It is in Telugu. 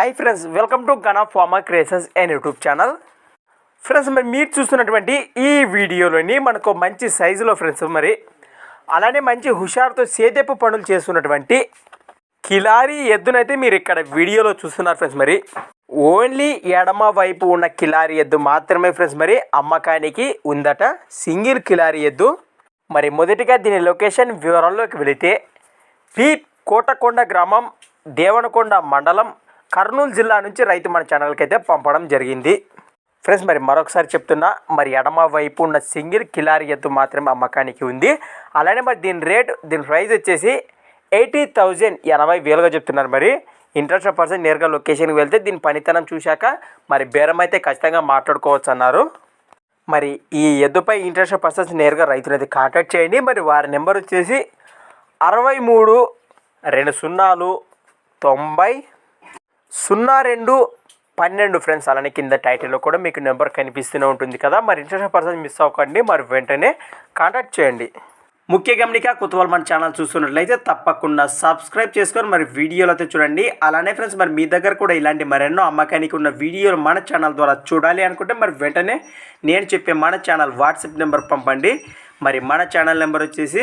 Hi friends welcome to Gana pharma creations and YouTube channel friends మరి మీరు చూస్తున్నటువంటి ఈ వీడియోలోని మనకు మంచి సైజులో ఫ్రెండ్స్ మరి అలానే మంచి హుషారుతో సేదెప్పు పనులు చేస్తున్నటువంటి కిలారి ఎద్దునైతే మీరు ఇక్కడ వీడియోలో చూస్తున్నారు ఫ్రెండ్స్ మరి. ఓన్లీ ఎడమ వైపు ఉన్న కిలారి ఎద్దు మాత్రమే ఫ్రెండ్స్ మరి అమ్మకానికి ఉందట సింగిల్ కిలారి ఎద్దు. మరి మొదటిగా దీని లొకేషన్ వివరంలోకి వెళితే పి కోటకొండ గ్రామం దేవనకొండ మండలం కర్నూలు జిల్లా నుంచి రైతు మన ఛానల్కి అయితే పంపడం జరిగింది. ఫ్రెండ్స్ మరి మరొకసారి చెప్తున్నా మరి ఎడమ వైపు ఉన్న సింగిల్ కిలారి ఎద్దు మాత్రమే అమ్మకానికి ఉంది. అలానే మరి దీని రేట్ దీని ప్రైస్ వచ్చేసి ఎయిటీ థౌజండ్ ఎనభై వేలుగా చెప్తున్నారు మరి. ఇంట్రెస్ట్ పర్సన్ నేరుగా లొకేషన్కి వెళ్తే దీని పనితనం చూశాక మరి బేరం అయితే ఖచ్చితంగా మాట్లాడుకోవచ్చు అన్నారు మరి ఈ ఎద్దుపై ఇంట్రెస్ట్ పర్సన్స్ నేరుగా రైతునైతే కాంటాక్ట్ చేయండి. మరి వారి నెంబర్ వచ్చేసి అరవై మూడు రెండు సున్నాలు తొంభై సున్నా రెండు పన్నెండు ఫ్రెండ్స్ అలానే కింద టైటిల్లో కూడా మీకు నెంబర్ కనిపిస్తూనే ఉంటుంది కదా. మరి ఇంట్రెస్ట్ పర్సన్ మిస్ అవ్వకండి. మరి వెంటనే కాంటాక్ట్ చేయండి. ముఖ్య గమనిక కుతూహల్ మన ఛానల్ చూస్తున్నట్లయితే తప్పకుండా సబ్స్క్రైబ్ చేసుకొని మరి వీడియోలు అయితే చూడండి. అలానే ఫ్రెండ్స్ మరి మీ దగ్గర కూడా ఇలాంటి మరెన్నో అమ్మకానికి ఉన్న వీడియోలు మన ఛానల్ ద్వారా చూడాలి అనుకుంటే మరి వెంటనే నేను చెప్పే మన ఛానల్ వాట్సాప్ నెంబర్ పంపండి. మరి మన ఛానల్ నెంబర్ వచ్చేసి